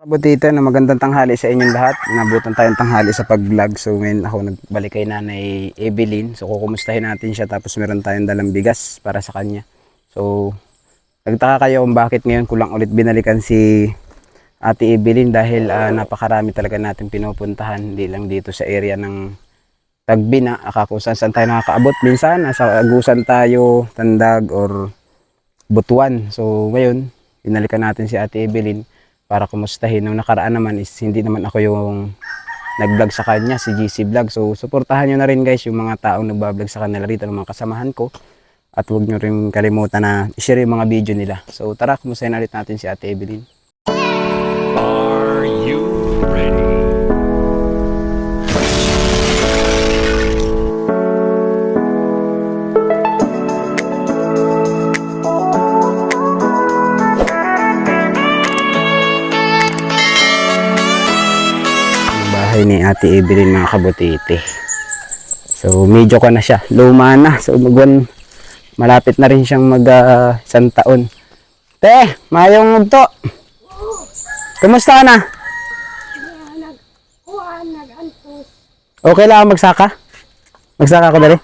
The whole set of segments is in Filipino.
Kabutito na magandang tanghali sa inyong lahat. Nabutan tayong tanghali sa pag-vlog. So ngayon ako nagbalik kay Nanay Evelyn. So kukumustahin natin siya tapos meron tayong dalang bigas para sa kanya. So nagtaka kayo kung bakit ngayon ko lang ulit binalikan si Ate Evelyn dahil ah, napakarami talaga natin pinupuntahan. Hindi lang dito sa area ng Tagbina, aka kung saan saan tayo nakakaabot. Minsan nasa Agusan tayo, Tandag or Butuan. So ngayon, binalikan natin si Ate Evelyn para kumustahin. Nung nakaraan naman is hindi naman ako yung nag-vlog sa kanya, si GC Vlog. So, suportahan nyo na rin guys yung mga taong nagbablog sa kanila rito, ng mga kasamahan ko. At huwag nyo rin kalimutan na i-share yung mga video nila. So, tara, kumustahin ulit natin si Ate Evelyn. Bahay ni Ate Evelyn mga kabutiti. So, medyo ko na siya. Luma na. So, magwan, malapit na rin siyang mag ah, isang taon. Te, mayong to. Kumusta ka na? Okay lang magsaka? Magsaka ako dali?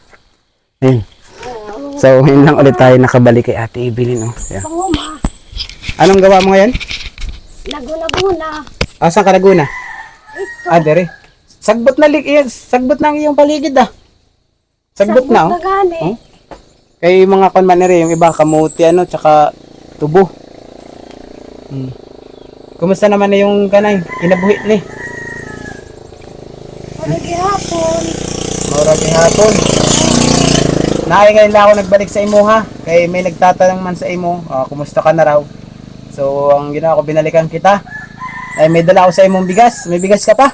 Ayun. So, ngayon lang ulit tayo nakabalik kay Ate Evelyn. Oh. Yeah. Anong gawa mo ngayon? naguna-guna. Ah, saan ka Laguna? Ah, dere. Sagbot na lig iyan. Sagbot na ang iyong paligid ah. Sagbot na oh. gani. Oh. Kay mga konmanere, yung iba kamuti ano, tsaka tubo. Hmm. Kumusta naman na yung kanay? Kinabuhi ni. Para gihapon. Maura hapon. Naay ngayon lang ako nagbalik sa imo ha. Kay may nagtatanong man sa imo, ah, kumusta ka na raw. So, ang ginawa ko, binalikan kita. Ay, may dala ako sa imong bigas. May bigas ka pa?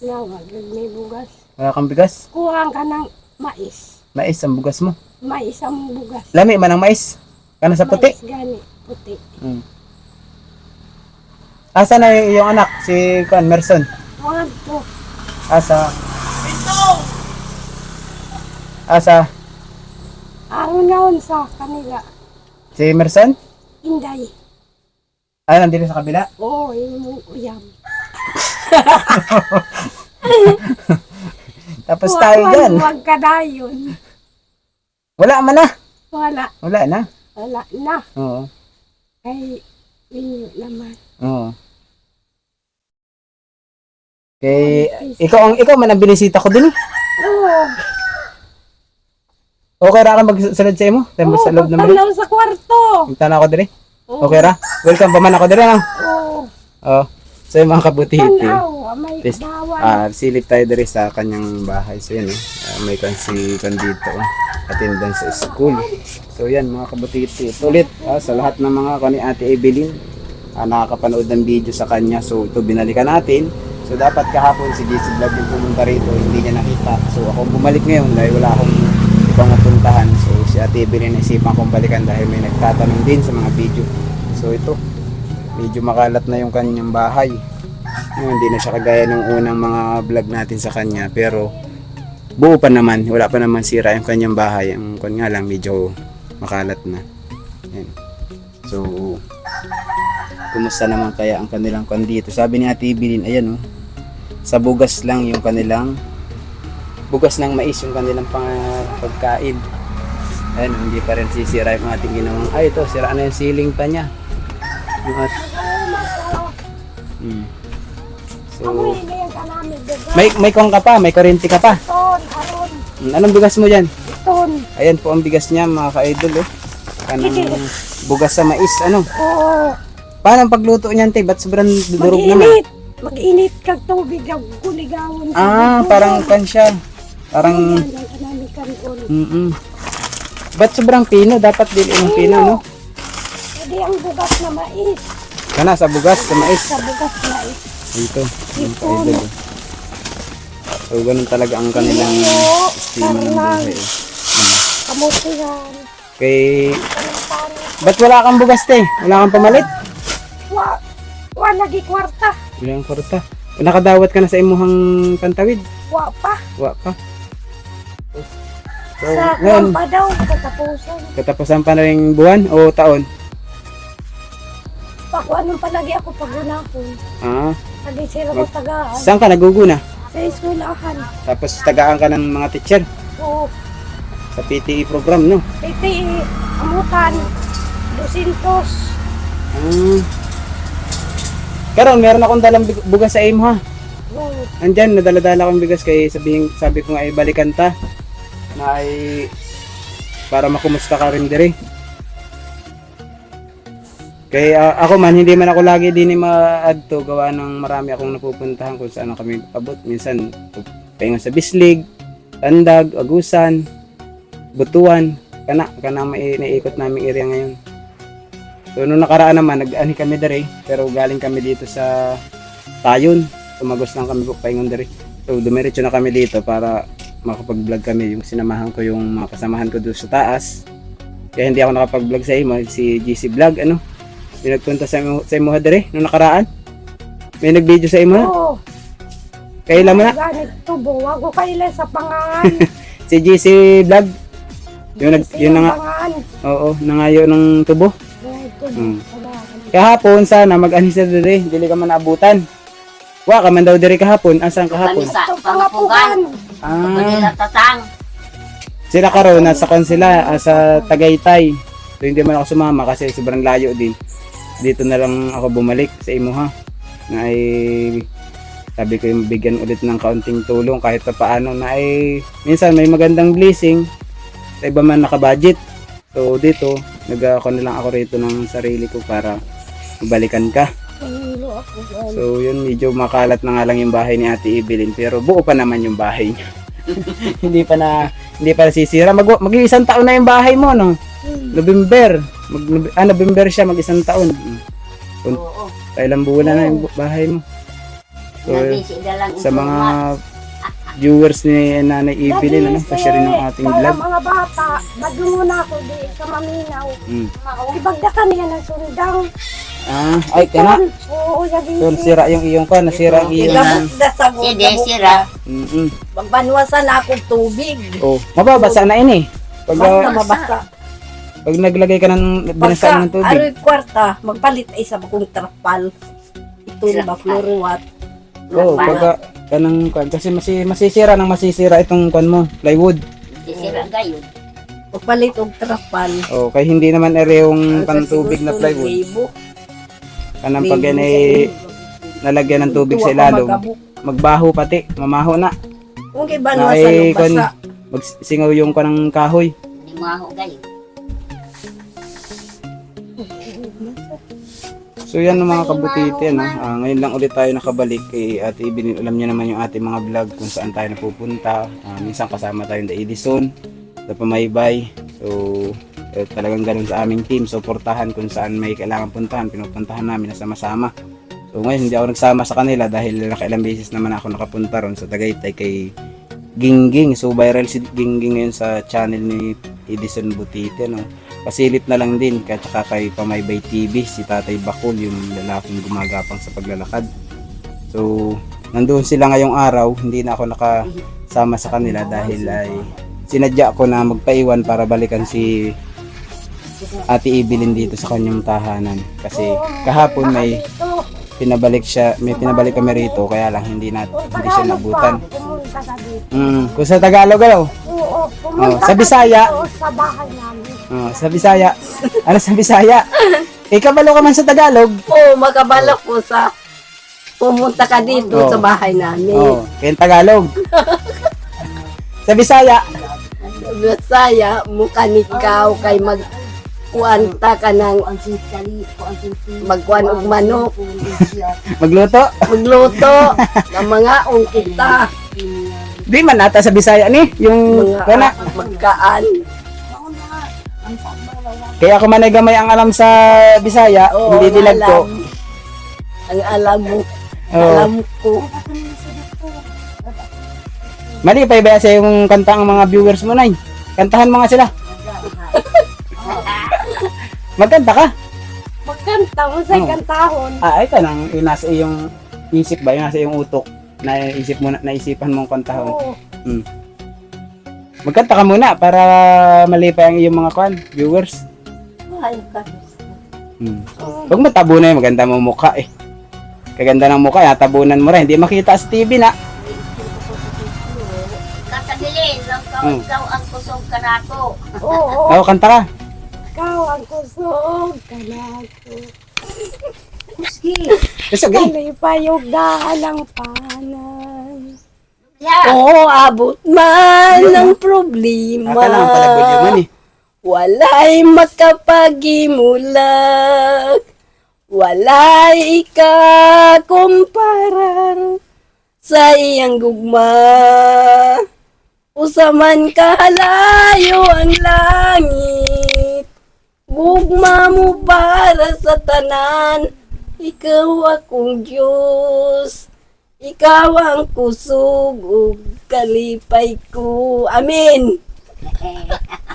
Nawag, may bugas. Wala kang bigas? Kuha ka ng mais. Mais ang bugas mo. Mais ang bugas. Lami man ang mais. Kana sa puti. Mais gani, puti. Hmm. Asa na yung anak? Si Kan Merson. Kuha to. Asa? Asa? Aron ngayon sa kanila. Si Merson? Inday. Ah, nandito sa kabila? Oo, yung uyam. Tapos tayo dyan. Huwag ka dayon. Wala man na. Wala. Wala na. Wala na. Oo. Kay inyo naman. Oo. Kay ikaw ang ikaw man ang binisita ko eh. Oo. Okay ra ka magsunod sa imo? Tayo sa loob naman. pagtanaw sa kwarto. Punta na ako Oo. Okay ra? Welcome pa man ako dire no. Oo. Oh. So yung mga may Tis- bawal. Ah, silip tayo dire sa kanyang bahay. So yan eh. Ah, may kansi kan dito. oh. Attendance sa school. So yan mga kabutiti. Ito ulit ah, sa lahat ng mga kani Ate Evelyn ah, nakakapanood ng video sa kanya. So ito binalikan natin. So dapat kahapon si JC Vlog yung pumunta rito, hindi niya nakita. So ako bumalik ngayon dahil wala akong ibang mapuntahan. So si Ate Evelyn naisipan kong balikan dahil may nagtatanong din sa mga video. So ito, medyo makalat na yung kanyang bahay. Ngayon, hindi na siya kagaya ng unang mga vlog natin sa kanya. Pero buo pa naman, wala pa naman sira yung kanyang bahay. Ang kon nga lang, medyo makalat na. Yan. So, kumusta naman kaya ang kanilang kon dito? Sabi ni Ate Evelyn, ayan oh, sa bugas lang yung kanilang bugas ng mais yung kanilang pang, pagkain. Ayan, hindi pa rin sisira yung ating ginawang, ay ito, sira na yung ceiling pa niya. At, hmm. So, may may kong ka pa, may kurente ka pa. Hmm, Anong bigas mo diyan? ton. Ayan po ang bigas niya mga ka-idol oh. Kanang bugas sa mais ano? Oo. Paano ang pagluto niyan, te? Ba't sobrang durog naman? Mag-init. Mag-init kag tubig ang kuligawan. Ah, parang kan siya. Parang kanon. mm Ba't sobrang pino? Dapat din yung pino, no? Hindi ang bugas na mais. Kana sa bugas sa mais. Sa bugas na mais. Dito, yung ka-idol. oh. So, ganun talaga ang kanilang estima ng buhay. eh. Kamuti yan. Kay, ba't wala kang bugas, te? Wala kang pamalit? Wa, wa lagi kwarta. Wala kang kwarta. Nakadawat ka na sa imuhang pantawid? Wa pa. Wa pa. So, Sa ngayon, pa daw, katapusan. katapusan pa na rin buwan o taon? Pakuan ng palagi ako pag gunapon. Ah, Lagi sila ko tagaan. saan ka naguguna? Sa eskwelahan. Tapos tagaan ka ng mga teacher Oo. sa PTE program, no? PTE, amutan, 200. Ah. Karon, meron akong dalang big- bugas sa aim ha. Oo. Andyan, nadala-dala akong bigas kay sabihin, sabi ko nga ay balikan ta na ay para makumusta ka rin dire. Kaya ako man, hindi man ako lagi din ma-add to gawa ng marami akong napupuntahan kung saan kami abot. Minsan, paingon sa Bislig, Tandag, Agusan, Butuan, kana, kana may naiikot namin area ngayon. So, nung nakaraan naman, nag-ani kami dire, pero galing kami dito sa Tayon. Tumagos lang kami po paingon dire. So, dumiretso na kami dito para makapag-vlog kami. Yung sinamahan ko yung mga kasamahan ko doon sa taas. Kaya hindi ako nakapag-vlog sa imo, si GC Vlog, ano? Yung nagpunta sa imo, sa imo dire, nung nakaraan. May nag-video sa imo. Oo. Kailan mo na? Ganit tubo. Wag ko kaila sa pangan. Si GC Vlog. Yung, nag, yun na nga, oo, nangayo ng tubo. Hmm. Kahapon sana mag-anis na dire, dili ka man naabutan. Wa ka man daw dire kahapon, asan kahapon? Ito pangapugan. Ah, Manila tatang. sila karon nasa kon sila ah, sa Tagaytay. So hindi man ako sumama kasi sobrang layo din. Dito na lang ako bumalik sa imo ha. Na ay sabi ko yung bigyan ulit ng kaunting tulong kahit pa paano na ay minsan may magandang blessing sa iba man naka-budget. So dito, nag ako na lang ako rito ng sarili ko para mabalikan ka. So yun, medyo makalat na nga lang yung bahay ni Ate Evelyn pero buo pa naman yung bahay niya. hindi pa na hindi pa nasisira. Mag mag isang taon na yung bahay mo no. November. Mag ah, November siya mag isang taon. Kun- Oo. Kailang buwan na na yung bahay mo. So, sa mga viewers ni Nanay Evelyn, ano, pa-share ng ating para vlog. mga bata, badungo na ako di sa maminaw. Mm. Ibagdakan niya ng sundang. Ah, ay, kana. Oo, lagi. So, nasira yung iyong ka, nasira ang iyong... Ilabot na sa Si Desira. Mm-mm. Magbanwasan na akong tubig. Oh, mababasa na ini. Pag, Basta ah, mabasa. pag naglagay ka ng binasaan ng Pagka, tubig. aroy kwarta, magpalit ay sa bakong trapal. Ito na ba, fluorowat. Oo, oh, pagka kanang kwan kasi masi, masisira nang masisira itong kwan mo, plywood. Desira gayon. Magpalit og trapal. Oh, kay hindi naman ere yung pantubig na plywood. ng libo. Kanang pag yan ay nalagyan ng tubig sa ilalong, magbaho pati, mamaho na. Kung kay ay ng kwan, basa. magsingaw yung kanang kahoy. Maho gayon. So yan ang mga kabutiti, ano. Ah, ngayon lang ulit tayo nakabalik kay Ate Ibinin. Alam niyo naman yung ating mga vlog kung saan tayo napupunta. Ah, minsan kasama tayo sa Edison, sa Pamaybay. So eh, talagang ganun sa aming team. So portahan kung saan may kailangan puntahan, pinupuntahan namin na sama-sama. So ngayon hindi ako nagsama sa kanila dahil nakailang beses naman ako nakapunta ron sa Tagaytay kay Gingging. So viral si Gingging ngayon sa channel ni Edison Butite. No? Pasilip na lang din kaya tsaka kay Pamaybay TV si Tatay Bakul yung lalaking gumagapang sa paglalakad. So nandoon sila ngayong araw, hindi na ako nakasama sa kanila dahil ay sinadya ko na magpaiwan para balikan si Ate Evelyn dito sa kanyang tahanan kasi kahapon may pinabalik siya, may pinabalik kami rito kaya lang hindi na hindi siya nabutan. Mm, kung sa Tagalog ano? Oo, Oh, sa Bisaya. sa bahay namin. Oh, sa Bisaya. Ano sa Bisaya? Eh, kabalo ka man sa Tagalog. Oo, magabalak ko sa pumunta ka dito Oo. sa bahay namin. Oh, kaya Tagalog. sa Bisaya. Bisaya, mukha nikaw kay mag kuanta ka ng Ang sintali ko ang sintali. magkuan og manok, Magluto. magluto ng mga ong kita, Di man nata sa Bisaya ni, yung mga kana. magkaan. Kaya ako manay gamay ang alam sa Bisaya, Oo, hindi ang dilag ko. alam. Ang alam mo, Oo. alam ko. Mali pa ba sa yung kanta ang mga viewers mo nay? Kantahan mo nga sila. Magkanta ka. Magkanta, unsay Oo. kantahon. Ah, ay ka nang yung nasa iyong isip ba, yung nasa iyong utok na isip mo na naisipan mong kantahon. Oo. Magkanta ka muna para malipay ang iyong mga kwan, viewers. Ay, ka. Hmm. Huwag mo tabunan, maganda mo mukha eh. Kaganda ng mukha, eh, tabunan mo rin. Hindi makita sa TV na. Katagilin, lang ka, Hmm. ang kusog ka nako. Oo, Oo, kanta ka. Ikaw ang kusog ka na ko. Sige. It's okay. Kalipayog dahalang panan. Yeah. Oo, abot man ng problema. Aka lang pala bulyaman eh. Walay makapagimulag. Walay ikakumparar sa iyang gugma. Usaman kahalayo ang langit. Gugma mo para sa tanan. Ikaw akong Diyos. Ikaw ang kusog ug kalipay ko. Amen.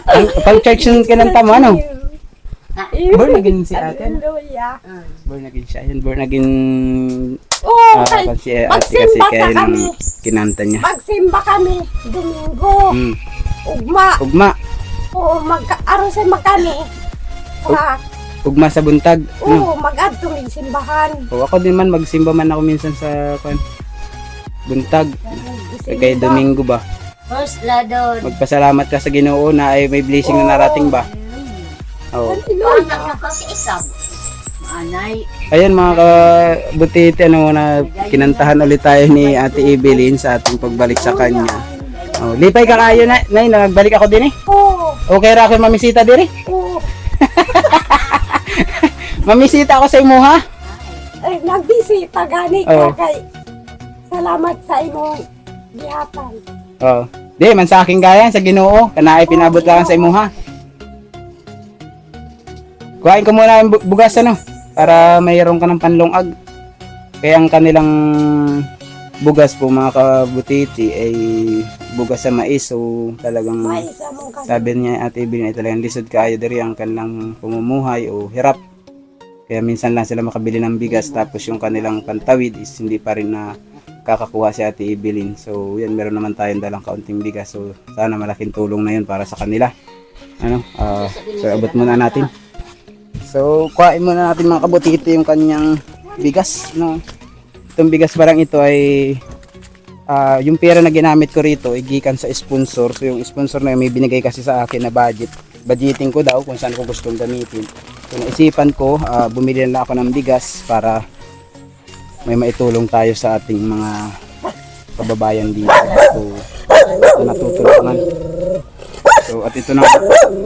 Ang pag church yung kinanta mo, ano? Born again si ate. Hallelujah. Born again siya. Yun, born again. Oo, Ah, kay, kasi kasi magsimba kaya ka kami. kinanta niya. magsimba kami. Domingo. Hmm. Ugma. Ugma. Oo, mag-arosin mag kami. Sa, Ugma sa buntag. Oo, mag-adto ng simbahan. O ako din man, magsimba man ako minsan sa kwan, buntag. Kay Domingo ba? First ladon. Magpasalamat ka sa ginoo na ay may blessing na narating ba? Oo. Anak nyo kasi isang. Manay. Ayun mga kabutiti, ano na kinantahan ulit tayo ni Ate Evelyn sa ating pagbalik sa kanya. Oh, lipay ka kayo na, nay, nagbalik ako din eh. Oo, Okay ra ako mamisita diri. oo. Mamisita ako sa imo ha. Eh, nagbisita gani Oo. ka kay salamat sa imong gihatan. Oh. Di man sa akin gaya sa Ginoo, kana ay pinabot lang sa imo ha. Kuhain ko muna bu- bugas ano para mayroon ka ng panlungag. Kaya ang kanilang bugas po mga kabutiti ay bugas sa mais so talagang May isa mong kasi. sabi niya ate Evelyn ay talagang lisod kaayo diri ang kanilang pamumuhay o hirap. Kaya minsan lang sila makabili ng bigas tapos yung kanilang pantawid is hindi pa rin na kakakuha si ate Evelyn. So yan meron naman tayong dalang kaunting bigas. So sana malaking tulong na yun para sa kanila. Ano? ah, so abot muna natin. So kuhain muna natin mga kabutiti yung kanyang bigas. No? Itong bigas parang ito ay ah, yung pera na ginamit ko rito ay gikan sa sponsor. So yung sponsor na yun, may binigay kasi sa akin na budget. Budgeting ko daw kung saan ko gustong gamitin. So naisipan ko, ah, bumili na ako ng bigas para may maitulong tayo sa ating mga kababayan dito. So, ito natutulungan. So, at ito na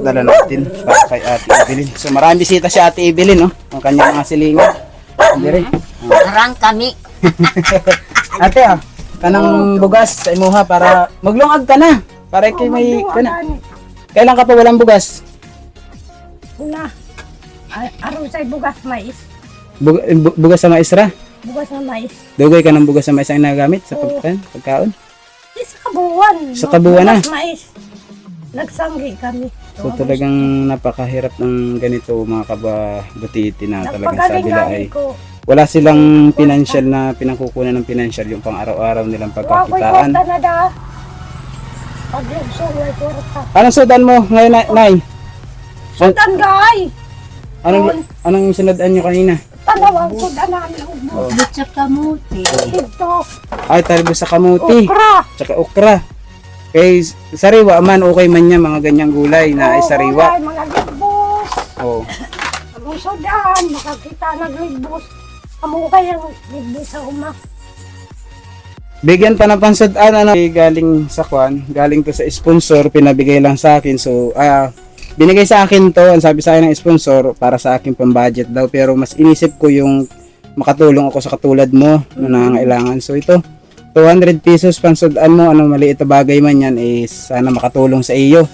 dala natin para kay Ate Evelyn. So, maraming bisita si Ate Evelyn, no? Ang kanyang mga silingan. Dire. Arang kami. Ate, ah, kanang bugas sa imuha para maglungag ka na. Para kay may kana. Kailan ka pa walang bugas? Sa bugas mais. Bug- bu- bugas sa maestra? Bugas na mais. Dugay ka ng bugas sa maestra ang nagamit sa pagkain? pagkaon? Eh, sa kabuuan. Sa kabuuan na? Mais. Nagsanggi kami. So talagang napakahirap ng ganito mga kababutiti na talagang sabi nila ay ko. wala silang financial na pinangkukunan ng financial yung pang araw-araw nilang pagkakitaan. Anong sudan mo ngayon, Nay? Sudan gay! Anong, anong sinudan nyo kanina? Talawang sudan namin. Oh. Butsa kamuti. Ito, Ay, talbos sa kamuti. okra. Tsaka okra. Kay sariwa man, okay man niya mga ganyang gulay na ay Oo, sariwa. gulay, Mga ligbos. Oh. Ang sudan, makakita nagligbos. Amo kayang ligbos sa uma. Bigyan pa ng pansudan ano, galing sa kwan, galing to sa sponsor, pinabigay lang sa akin. So, ah, binigay sa akin to, ang sabi sa akin ng sponsor, para sa aking pambudget daw. Pero mas inisip ko yung makatulong ako sa katulad mo na nangangailangan. So, ito, 200 pesos pansudan mo, ano maliit na bagay man yan, is sana makatulong sa iyo.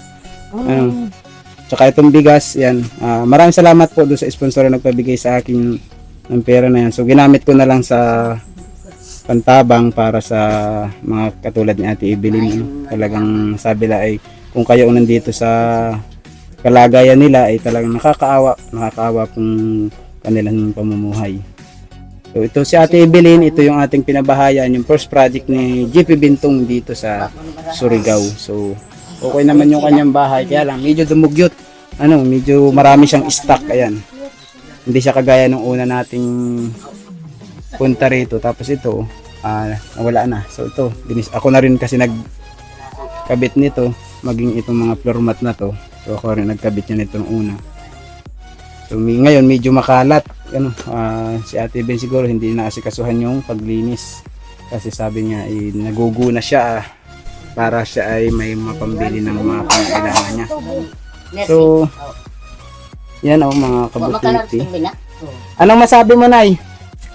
Ano, tsaka itong bigas, yan. Ah, maraming salamat po doon sa sponsor na nagpabigay sa akin ng pera na yan. So, ginamit ko na lang sa pantabang para sa mga katulad ni Ate Evelyn. no? Talagang sabi la ay kung kayo nandito sa kalagayan nila ay talagang nakakaawa, nakakaawa kung kanilang pamumuhay. So ito si Ate Evelyn, ito yung ating pinabahayan, yung first project ni GP Bintong dito sa Surigao. So okay naman yung kanyang bahay, kaya lang medyo dumugyot. Ano, medyo marami siyang stock, ayan. hindi siya kagaya nung una nating punta rito. Tapos ito, ah, nawala na. So ito, binis, ako na rin kasi nagkabit nito, maging itong mga floor mat na to. So ako rin nagkabit niya nito nung una. So may, ngayon medyo makalat. Ano, ah, si Ate Ben siguro hindi na asikasuhan yung paglinis. Kasi sabi niya, eh, naguguna siya ah, para siya ay may mapambili ng mga pangailangan niya. So, yan oh mga kabutiti. Anong masabi mo, Nay?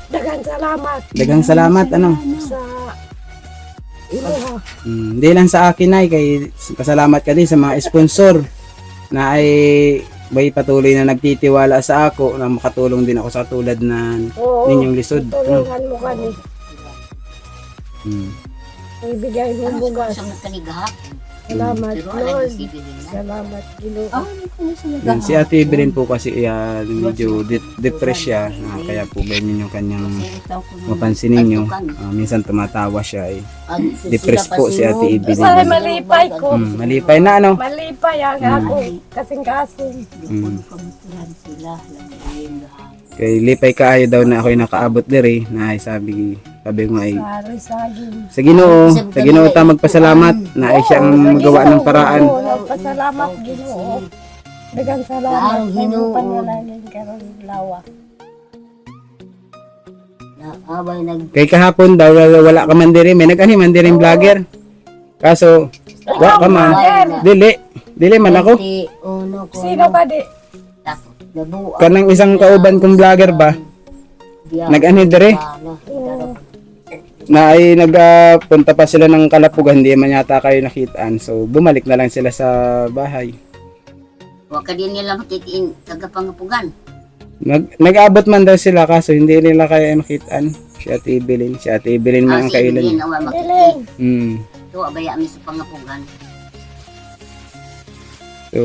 Dagan salamat Dagang salamat, ano? sa. Hmm, Hindi lang sa akin, Nay, kay pasalamat ka din sa mga sponsor na ay may patuloy na nagtitiwala sa ako na makatulong din ako sa tulad na Oo, ninyong lisod. Tulungan mo kami. Hmm. Ibigay mo bugas. Sa kanigahap. Salamat, Pero alam Lord. Salamat, Ginoo. Yan, si Ate Evelyn po kasi uh, medyo de- depressed siya, ah, kaya po ganyan yung kanyang mapansin ninyo. Ah, minsan tumatawa siya eh. Depressed po si Ate Evelyn. Sa malipay ko. Hmm, malipay na ano? Malipay ang ako. Kasing-kasing. Hmm. sila. Kay lipay kaayo daw na ako'y nakaabot diri na ay sabi sabi ko ay Sari saging. sa Ginoo, sa Ginoo ta magpasalamat na ay siyang magawa ng paraan. Oo, nagpasalamat, Ginoo. Dagang salamat. Ang Ginoo. Panalangin ka ron lawa. Abay nag Kay kahapon daw wala ka man diri, may nag-ani man diri vlogger. Kaso wa ka man. Dili, dili man ako. uno ko. Sino ka di? Nabuo. Kanang isang kauban kong vlogger ba? Nag-ani diri na ay nagpunta pa sila ng Kalapugan, hindi man yata kayo nakitaan. So bumalik na lang sila sa bahay. Wa ka din nila makitiin tagapangapugan. Nag, nag-abot man daw sila kaso hindi nila kayo nakitaan. Si Ate Evelyn. Si Ate Evelyn man ang Kasi kailan. din awa makitiin. Hmm. To abaya mi sa pangapugan. So,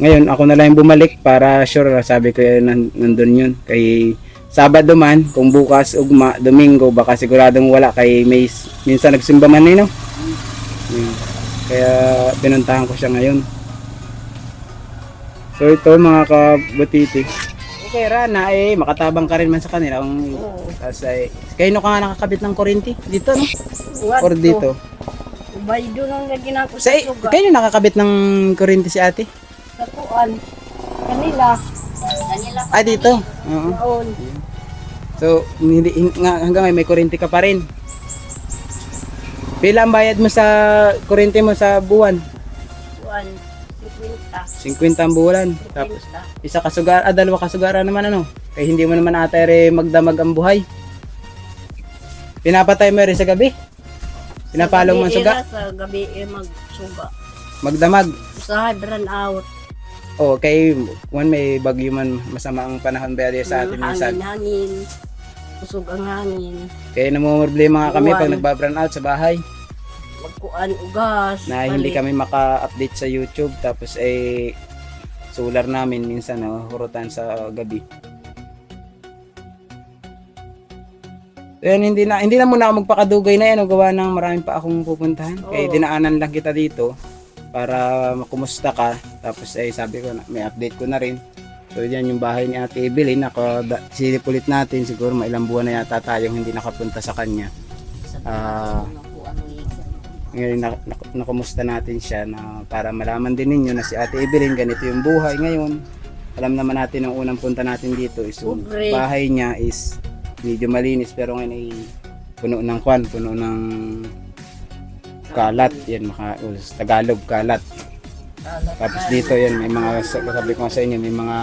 ngayon ako na lang bumalik para sure sabi ko yun nan, nandun yun. Kay Sabado man, kung bukas ugma, Domingo, baka siguradong wala kay may minsan nagsimba man eh, no? Hmm. Kaya pinuntahan ko siya ngayon. So ito mga kabutiti. Okay Rana, eh makatabang ka rin man sa kanila. Ang, tas, ay, kayo no ka nga nakakabit ng kurinti? Dito no? Or dito? Baydo nang lagyan ako Sa, sa suga. kayo nakakabit ng kurinti si ate? Sa kuan. Kanila. Kanila Ah, dito? Oo. Noon. So, hindi, hanggang ngayon may kuryente ka pa rin. Pila ang bayad mo sa kuryente mo sa buwan? Kuan. 50. 50 ang buwan. Tapos, isa kasugar, ah, dalawa kasugaran naman ano. Kaya hindi mo naman ata rin magdamag ang buhay. Pinapatay mo rin sa gabi. Pinapalong mo suga. Sa gabi eh magsuga. Magdamag. Sa run out. O, kay one may bagyo man masama ang panahon ba sa atin minsan. Hangin, hangin. Usog ang hangin. Kaya namumroblema nga kami pag Buwan. nagbabrown out sa bahay. Magkuan ugas. na hindi balik. kami maka-update sa YouTube tapos eh solar namin minsan no, hurutan sa gabi. So yan, hindi na hindi na muna ako magpakadugay na yan, no, gawa ng maraming pa akong pupuntahan. Kaya Oo. dinaanan lang kita dito para makumusta ka. Tapos eh sabi ko na, may update ko na rin. So yan yung bahay ni Ate Evelyn, ako silip ulit natin siguro may ilang buwan na yata tayong hindi nakapunta sa kanya. Ah, ngayon na, na, nakumusta natin siya na para malaman din ninyo na si Ate Evelyn ganito yung buhay ngayon. Alam naman natin ang unang punta natin dito is yung bahay niya is medyo malinis pero ngayon ay puno ng kwan, puno ng kalat. Yan maka, sa Tagalog kalat. Tapos dito yan may mga sabi ko sa inyo may mga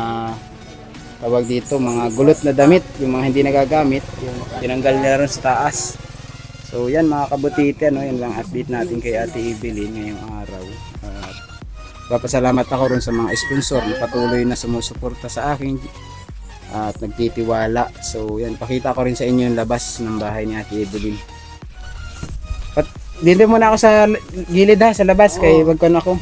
tawag dito mga gulot na damit yung mga hindi nagagamit yung tinanggal nila rin sa taas So yan mga kabutite, ano, yan lang update natin kay Ate Evelyn ngayong araw. At papasalamat ako rin sa mga sponsor na patuloy na sumusuporta sa akin at nagtitiwala. So yan, pakita ko rin sa inyo yung labas ng bahay ni Ate Evelyn. At dito muna ako sa gilid ha, sa labas, kay wag ko na ako.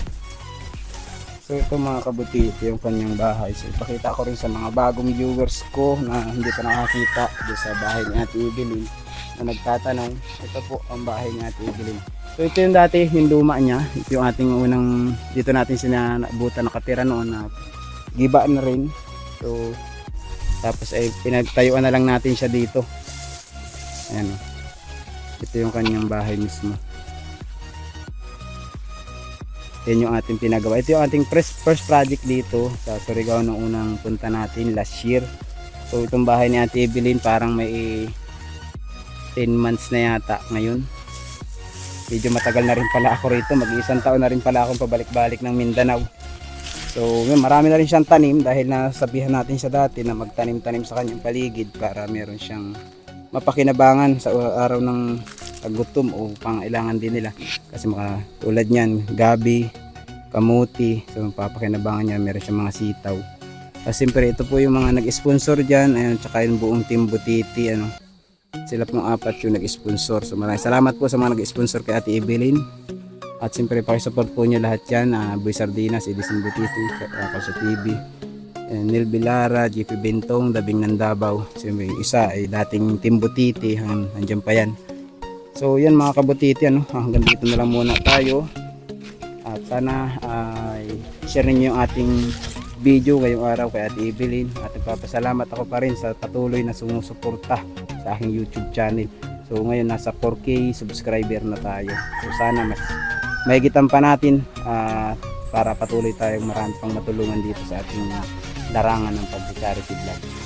So ito mga kabutite, yung kanyang bahay. So ipakita ko rin sa mga bagong viewers ko na hindi pa nakakita doon sa bahay ni Ate Evelyn na nagtatanong, ito po ang bahay ni Ate Evelyn. So ito yung dati, yung luma niya. Ito yung ating unang, dito natin sinabutan nakatira noon na giba na rin. So Tapos ay pinagtayuan na lang natin siya dito. Ayan. Ito yung kanyang bahay mismo. Yan yung ating pinagawa. Ito yung ating first, first project dito sa Surigao nung unang punta natin last year. So itong bahay ni Ate Evelyn parang may 10 months na yata ngayon. Medyo matagal na rin pala ako rito. Mag-iisang taon na rin pala akong pabalik-balik ng Mindanao. So yun, marami na rin siyang tanim dahil nasabihan natin siya dati na magtanim-tanim sa kanyang paligid para meron siyang mapakinabangan sa araw ng gutom o pangailangan din nila. Kasi mga tulad niyan, gabi, kamuti, so papakinabangan niya, meron siyang mga sitaw. Tapos siyempre ito po yung mga nag-sponsor dyan, ayun, tsaka yung buong team Butiti, ano, sila pong apat yung nag-sponsor. So maraming salamat po sa mga nag-sponsor kay Ate Evelyn. At siyempre pakisupport po niyo lahat yan, uh, Boy Sardinas, Edison Butiti, uh, Kalsa TV, and Neil Bilara, JP Bentong, Dabing ng Davao. Siyempre yung isa ay dating Team Butiti, hanggang nandiyan pa yan. So yan mga kabutiti, ano, hanggang dito na lang muna tayo. At sana ay share ninyo yung ating video ngayong araw kay Ate Evelyn. At nagpapasalamat ako pa rin sa patuloy na sumusuporta sa aking YouTube channel. So ngayon nasa 4K subscriber na tayo. So sana mas mahigitan pa natin ah, para patuloy tayong marami pang matulungan dito sa ating larangan ng pag-charity vlog.